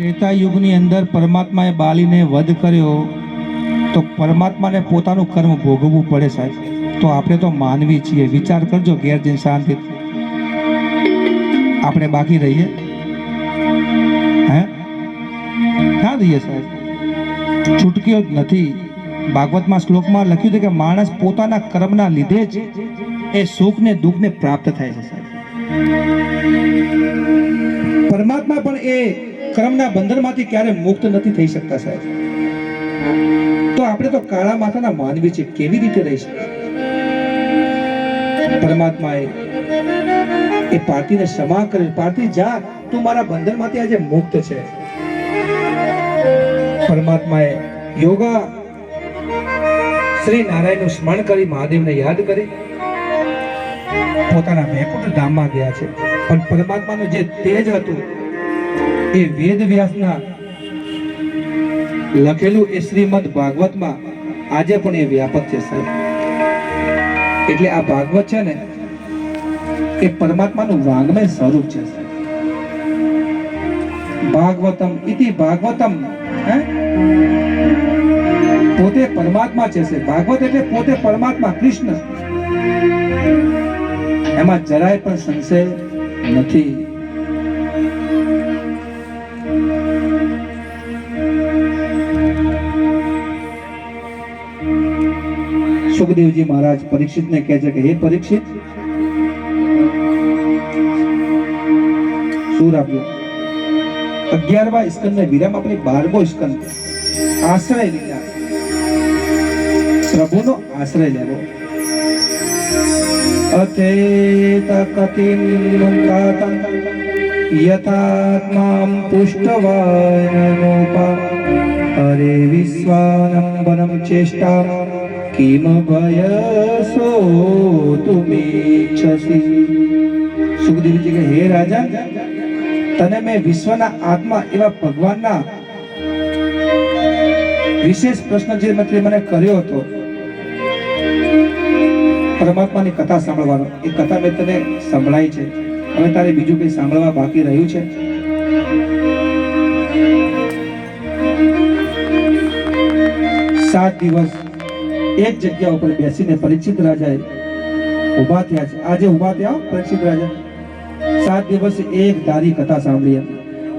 ત્રેતા યુગની અંદર પરમાત્માએ બાલીને વધ કર્યો, તો પરમાત્માને પોતાનું કર્મ ભોગવવું પડે સાહેબ. તો આપણે તો માનવી છીએ. વિચાર કરજો ઘેર જઈને શાંતિ આપણે બાકી રહીએ. હે? ક્યાં રહીએ સાહેબ. છૂટક્યો જ નથી. ભાગવતમાં શ્લોકમાં લખ્યું છે કે માણસ પોતાના કર્મના લીધે જ એ સુખ ને દુઃખને પ્રાપ્ત થાય છે સાહેબ. પરમાત્મા પણ એ કર્મના બંધનમાંથી ક્યારે મુક્ત નથી થઈ શકતા સાહેબ? તો આપણે તો કાળા માથાના માનવી છે કેવી રીતે રહી શકીએ? પરમાત્માએ એ પાર્થીને ક્ષમા કરી, પાર્થી જા, તું મારા બંધનમાંથી આજે મુક્ત છે. પરમાત્માએ યોગા શ્રી નારાયણનું સ્મરણ કરી, મહાદેવને યાદ કરી. પોતાના વૈકુંઠ ધામમાં ગયા છે. પણ પરમાત્માનું જે તેજ હતું એ વેદ વ્યાસના લખેલું એ શ્રીમદ ભાગવતમાં આજે પણ એ વ્યાપક છે, સાહેબ. એટલે આ ભાગવત છે ને, એ પરમાત્માનું વાંગમય સ્વરૂપ છે ભાગવતમ ઇતિ ભાગવતમ, હે? પોતે પરમાત્મા છે, સાહેબ. ભાગવત એટલે પોતે પરમાત્મા કૃષ્ણ. એમાં જરાય પણ સંશય નથી. સુખદેવજી મહારાજ પરીક્ષિતને કહે છે કે, હે પરીક્ષિત શું આપ્યું અગિયારમા સ્કંદને વિરામ આપણે બારમો સ્કંદ આશ્રય લીધા. પ્રભુનો આશ્રય લેવો. અતેત કતિમ મુકાતમ યથાત્મામ પુષ્ટવાનોપા અરે વિશ્વાનંબનમ ચેષ્ટા કિમ ભયસો તુમીચ્છસી સુખદેવજી કે હે રાજા તને મેં વિશ્વના આત્મા એવા ભગવાનના વિશેષ પ્રશ્ન જે મતલબ મને કર્યો હતો પરમાત્માની કથા સાંભળવાનો એ કથા મેં તને સંભળાઈ છે હવે તારે બીજું કંઈ સાંભળવા બાકી રહ્યું છે? સાત દિવસ એક જગ્યા ઉપર બેસીને પરીક્ષિત રાજાએ ઊભા થયા છે. આજે ઊભા થયા પરીક્ષિત રાજા. સાત દિવસ એક ધારી કથા સાંભળી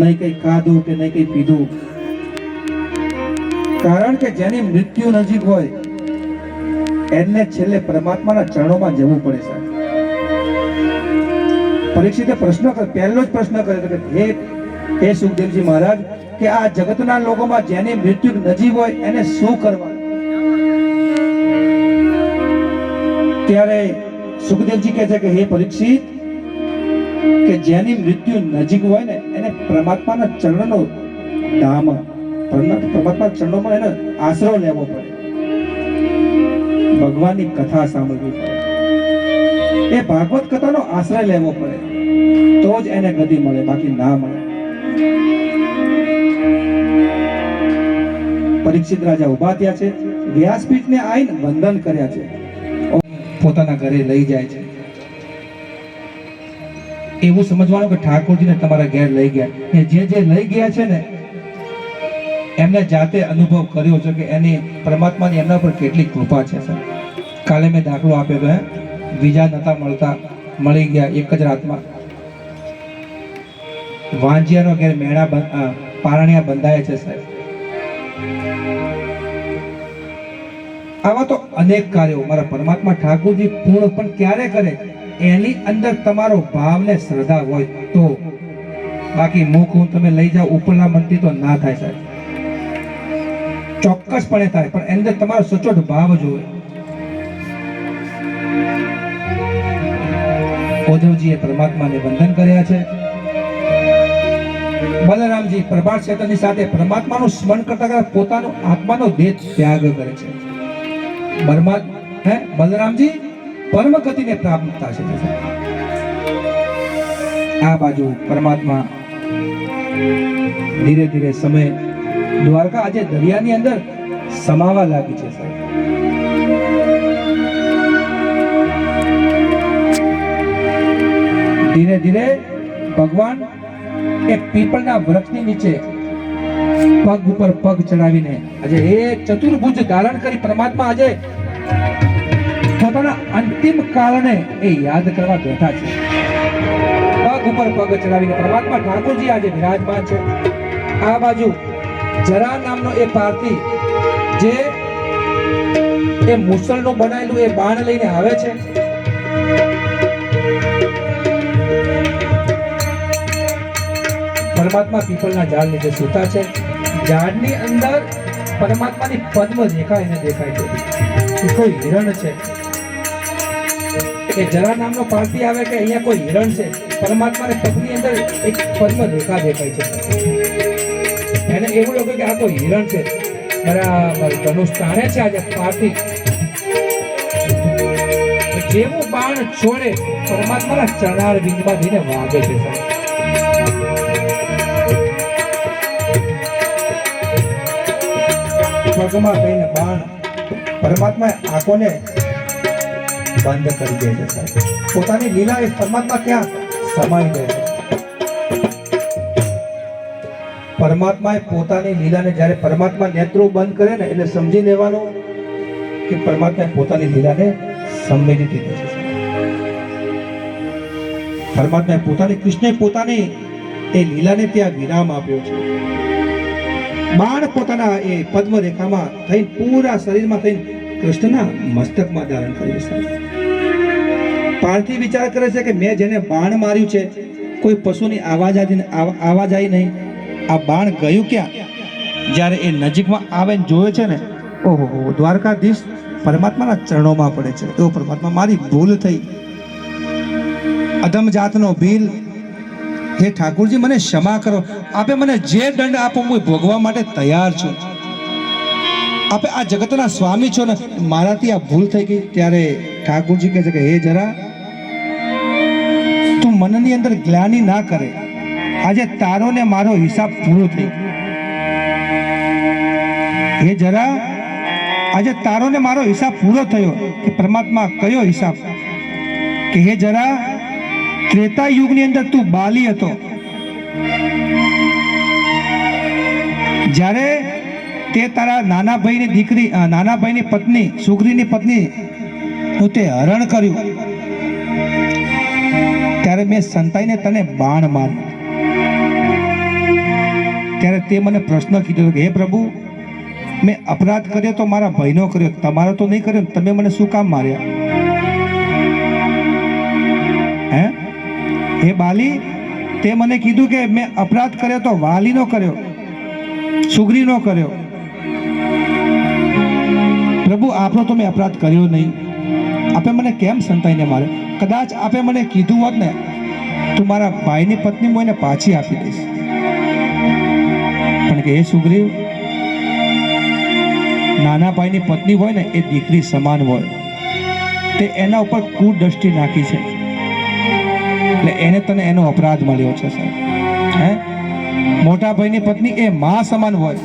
નહીં કઈ ખાધું કે નહીં કઈ પીધું. કારણ કે જેની મૃત્યુ નજીક હોય એને છેલ્લે પરમાત્માના ચરણોમાં જવું પડે છે પરીક્ષિતે પ્રશ્ન કર્યો. પહેલો જ પ્રશ્ન કર્યો કે, હે હે સુખદેવજી મહારાજ, કે આ જગતના લોકોમાં જેની મૃત્યુ નજીક હોય, એને શું કરવાનું ત્યારે સુખદેવજી કહે છે કે, હે પરીક્ષિત, કે જેની મૃત્યુ નજીક હોય ને, એને પરમાત્માના ચરણનો ધામ પરમાત્મા ચરણોમાં એને આશરો લેવો પડે. ભગવાનની કથા સાંભળવી પડે. એ ભાગવત કથાનો આશ્રય લેવો પડે. તો જ એને ગતિ મળે, બાકી ના મળે. પરીક્ષિત રાજા ઊભા થયા છે. વ્યાસપીઠને આવીને વંદન કર્યા છે. પોતાના ઘરે લઈ જાય છે. એવું સમજવાનું કે ઠાકોરજીને તમારા ઘેર લઈ ગયા. ને જે જે લઈ ગયા છે ને, એમને જાતે અનુભવ કર્યો છે કે એની પરમાત્માની એમના પર કેટલી કૃપા છે સર. કાલે મેં દાખલો આપ્યો હતો બીજા નતા મળતા, મળી ગયા એક જ રાતમાં. વાંજિયાનો ઘેર બં- પારણિયા બંધાય છે સાહેબ આવા તો અનેક કાર્યો મારા પરમાત્મા ઠાકોરજી પૂર્ણ પણ ક્યારે કરે? એની અંદર તમારો ભાવ ને શ્રદ્ધા હોય તો. બાકી મુખ હું તમે લઈ જાઓ, ઉપરના મનથી તો ના થાય સાહેબ. ચોક્કસપણે થાય, પણ અંદર તમારો સચોટ ભાવ જોવે ઉદ્ધવજીએ પરમાત્માને વંદન કર્યા છે. બલરામજી પ્રભાત ક્ષેત્રની સાથે પરમાત્માનું સ્મરણ કરતા પોતાનો આત્માનો દેહ ત્યાગ કરે છે. બરમા હે, બલરામજી, પરમ ગતિને પ્રાપ્ત થશે. આ બાજુ પરમાત્મા ધીરે ધીરે સમય દ્વારકા આજે દરિયાની અંદર સમાવા લાગી છે, સાહેબ. ધીરે ધીરે ભગવાન એ પીપળના વૃક્ષની નીચે પગ ઉપર પગ ચડાવીને આજે એ ચતુર્ભુજ ધારણ કરી પરમાત્મા આજે પોતાના અંતિમ કારણે એ યાદ કરવા બેઠા છે. પગ ઉપર પગ ચડાવીને પરમાત્મા ઠાકોરજી આજે વિરાજમાન છે. આ બાજુ જરા નામનો એ પારથી જે એ મુસલનું બનાવેલું એ બાણ લઈને આવે છે. પરમાત્મા પીપળના ઝાડ નીચે સૂતા છે. ઝાડની અંદર પરમાત્માની પદ્મ દેખાય એને દેખાય છે. એ કોઈ હિરણ છે. કે જરા નામનો પાર્ટી આવે કે અહીંયા કોઈ હિરણ છે. પરમાત્માને પગની અંદર એક પદ્મ રેખા દેખાય છે. એને એવું લાગ્યું કે આ કોઈ હિરણ છે. બરાબર, ધનુષ તાણે છે આજે પાર્ટી જેવું બાણ છોડે પરમાત્માના ચરણાર બિંદમાં જઈને વાગે છે સાહેબ. પગમાં થઈને બાણ પરમાત્માએ આંખોને બંધ કરી દે છે. પોતાની લીલા એ પરમાત્મા ક્યાં? સમાઈ ગઈ છે. પરમાત્માએ પોતાની લીલાને જ્યારે પરમાત્મા નેત્રો બંધ કરે ને એટલે સમજી લેવાનું કે પરમાત્માએ પોતાની લીલાને સંવેદી દીધી છે. પરમાત્માએ પોતાની કૃષ્ણે પોતાની એ લીલાને ત્યાં વિરામ આપ્યો છે. બાણ પોતાના એ પદ્મરેખામાં થઈને થઈ પૂરા શરીરમાં થઈ કૃષ્ણના મસ્તકમાં ધારણ કર્યું છે. પાર્થિવ વિચાર કરે છે કે મેં જેને બાણ માર્યું છે, કોઈ પશુની આવાજ આવી આવાજ આવી નહીં. આ બાણ ગયું ક્યાં? જ્યારે એ નજીકમાં આવે ને જોવે છે ને, ઓહો, દ્વારકાધીશ પરમાત્માના ચરણોમાં પડે છે. તો પરમાત્મા મારી ભૂલ થઈ. અધમ જાતનો ભીલ હે ઠાકુરજી, મને ક્ષમા કરો. આપે મને જે દંડ આપો, હું ભોગવા માટે તૈયાર છું. આપે આ જગતના સ્વામી છો ને, મારાથી આ ભૂલ થઈ ગઈ. ત્યારે ઠાકુરજી કહે છે કે, હે જરા, તું મનની અંદર ગ્લાની ના કરે. આજે તારો ને મારો હિસાબ પૂરો થઈ હે જરા, આજે તારો ને મારો હિસાબ પૂરો થયો કે પરમાત્મા કયો હિસાબ? કે, હે જરા ત્રેતા યુગની અંદર તું બાલી હતો. જ્યારે તે તારા નાના ભાઈની દીકરી નાના ભાઈની પત્ની, સુગ્રીની પત્ની હું તે હરણ કર્યું, ત્યારે મેં સંતાઈને તને બાણ માર્યું. ત્યારે તે મને પ્રશ્ન કીધો કે, હે પ્રભુ, મેં અપરાધ કર્યો તો મારા ભાઈનો કર્યો, તમારો તો નહીં કર્યો, તમે મને શું કામ માર્યા? હે? હે બાલી, તે મને કીધું કે મેં અપરાધ કર્યો તો વાલીનો કર્યો સુગ્રીનો કર્યો. પ્રભુ, આપણો તો મેં અપરાધ કર્યો નહીં. આપે મને કેમ સંતાઈને મારે કદાચ આપે મને કીધું હોત ને, તું મારા ભાઈની પત્ની હું એને પાછી આપી દઈશ. પણ કે એ સુગ્રીવ, નાના ભાઈની પત્ની હોય ને, એ દીકરી સમાન હોય. તે એના ઉપર કુદ્રષ્ટિ નાખી છે. એટલે એને તને એનો અપરાધ મળ્યો છે, સાહેબ. હે? મોટા ભાઈની પત્ની એ મા સમાન હોય,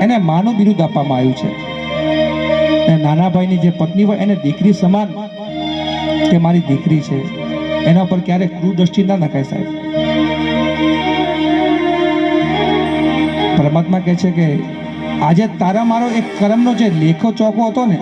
એને માનું બિરુદ આપવામાં આવ્યું છે. અને નાના ભાઈની જે પત્ની હોય, એને દીકરી સમાન કે મારી દીકરી છે. એના ઉપર ક્યારેક કુદૃષ્ટિ ના નખાય, સાહેબ. પરમાત્મા કહે છે કે, આજે તારા મારો એક કર્મનો જે લેખો ચોકો હતો ને